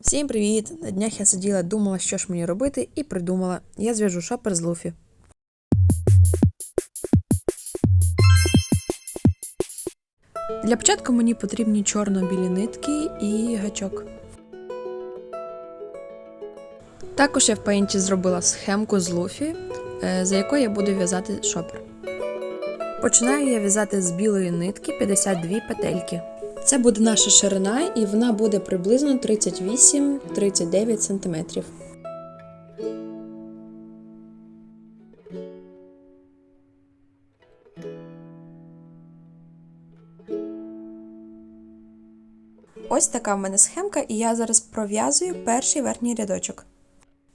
Всім привіт! На днях я сиділа, думала, що ж мені робити, і придумала. Я зв'яжу шопер з Луфі. Для початку мені потрібні чорно-білі нитки і гачок. Також я в пейнті зробила схемку з Луфі, е, за якою я буду в'язати шопер. Починаю я в'язати з білої нитки 52 петельки. Це буде наша ширина, і вона буде приблизно 38-39 см. Ось така в мене схемка, і я зараз пров'язую перший верхній рядочок.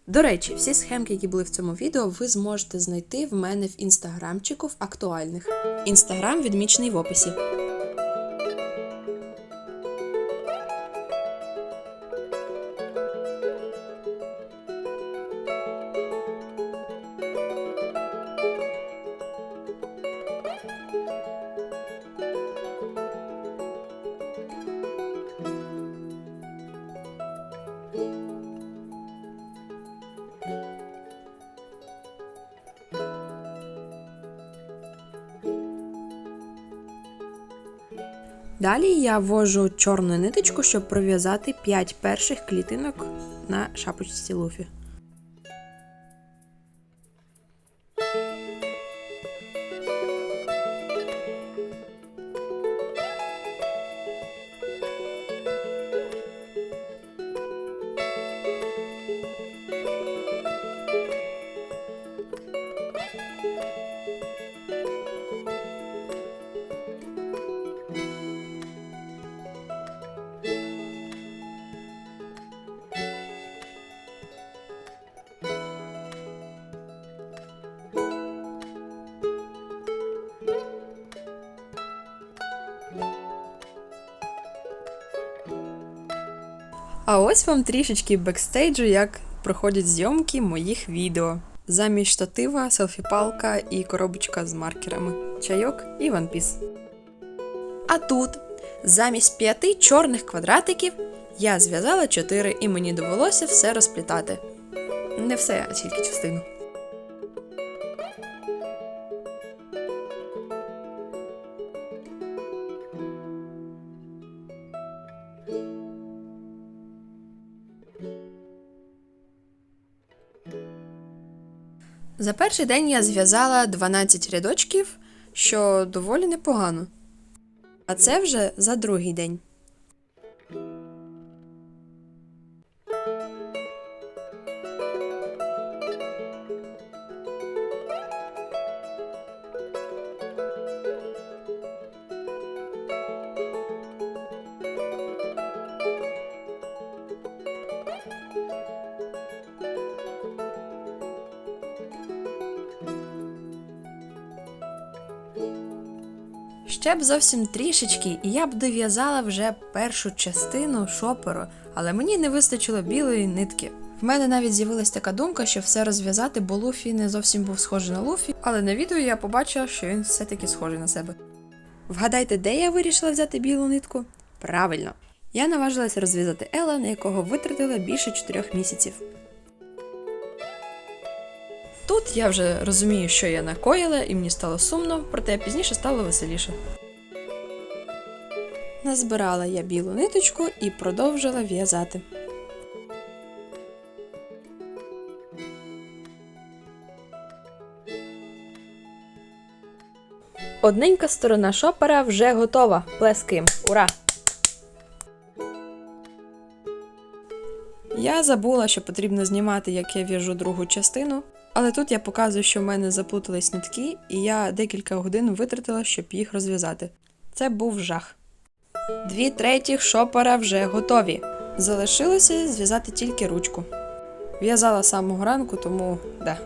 До речі, всі схемки, які були в цьому відео, ви зможете знайти в мене в інстаграмчику в актуальних. Інстаграм відмічений в описі. Далі я ввожу чорну ниточку, щоб пров'язати 5 перших клітинок на шапочці луфі. А ось вам трішечки бекстейджу, як проходять зйомки моїх відео. Замість штатива, селфі-палка і коробочка з маркерами, чайок і ванпіс. А тут, замість п'яти чорних квадратиків, я зв'язала чотири і мені довелося все розплітати. Не все, а тільки частину. За перший день я зв'язала 12 рядочків, що доволі непогано. А це вже за другий день. Ще б зовсім трішечки, і я б дов'язала вже першу частину шоперу, але мені не вистачило білої нитки. В мене навіть з'явилась така думка, що все розв'язати, бо Луфі не зовсім був схожий на Луфі, але на відео я побачила, що він все-таки схожий на себе. Вгадайте, де я вирішила взяти білу нитку? Правильно, я наважилася розв'язати Ела, на якого витратила більше 4 місяців. Тут я вже розумію, що я накоїла, і мені стало сумно, проте пізніше стало веселіше. Назбирала я білу ниточку і продовжила в'язати. Одненька сторона шопера вже готова. Плескаємо. Ура! Я забула, що потрібно знімати, як я в'яжу другу частину, але тут я показую, що в мене заплутались нитки, і я декілька годин витратила, щоб їх розв'язати. Це був жах. Дві третіх шопера вже готові. Залишилося зв'язати тільки ручку. В'язала самого ранку, тому да.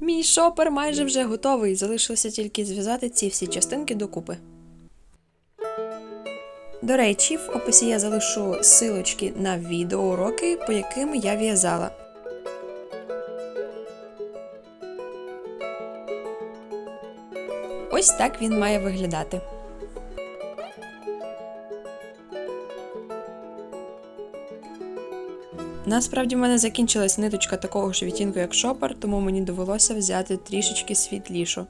Мій шопер майже вже готовий. Залишилося тільки зв'язати ці всі частинки докупи. До речі, в описі я залишу силочки на відеоуроки, по яким я в'язала. Ось так він має виглядати. Насправді в мене закінчилась ниточка такого ж відтінку, як шопер, тому мені довелося взяти трішечки світлішу.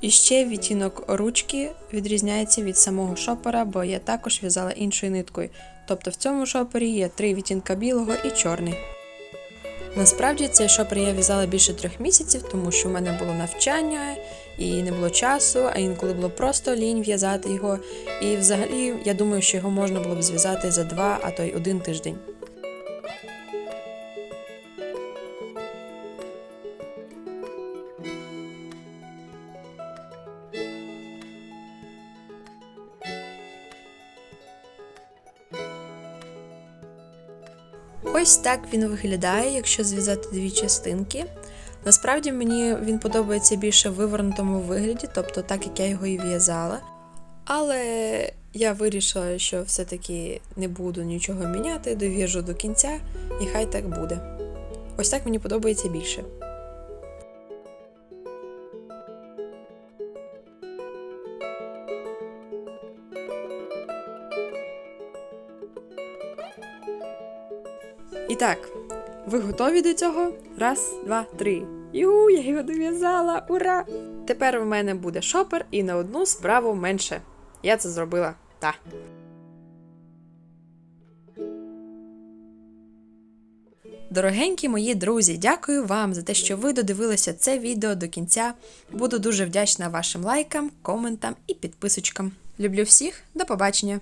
І ще відтінок ручки відрізняється від самого шопера, бо я також в'язала іншою ниткою. Тобто в цьому шопері є три відтінка білого і чорний. Насправді цей шопер я в'язала більше трьох місяців, тому що в мене було навчання і не було часу, а інколи було просто лінь в'язати його. І взагалі я думаю, що його можна було б зв'язати за два, а то й один тиждень. Ось так він виглядає, якщо зв'язати дві частинки. Насправді мені він подобається більше в вивернутому вигляді, тобто так як я його і в'язала. Але я вирішила, що все-таки не буду нічого міняти, дов'яжу до кінця, і хай так буде. Ось так мені подобається більше. І так, ви готові до цього? Раз, два, три. Ю, я його дов'язала! Ура! Тепер у мене буде шопер і на одну справу менше. Я це зробила. Та. Дорогенькі мої друзі, дякую вам за те, що ви додивилися це відео до кінця. Буду дуже вдячна вашим лайкам, коментам і підписочкам. Люблю всіх, до побачення!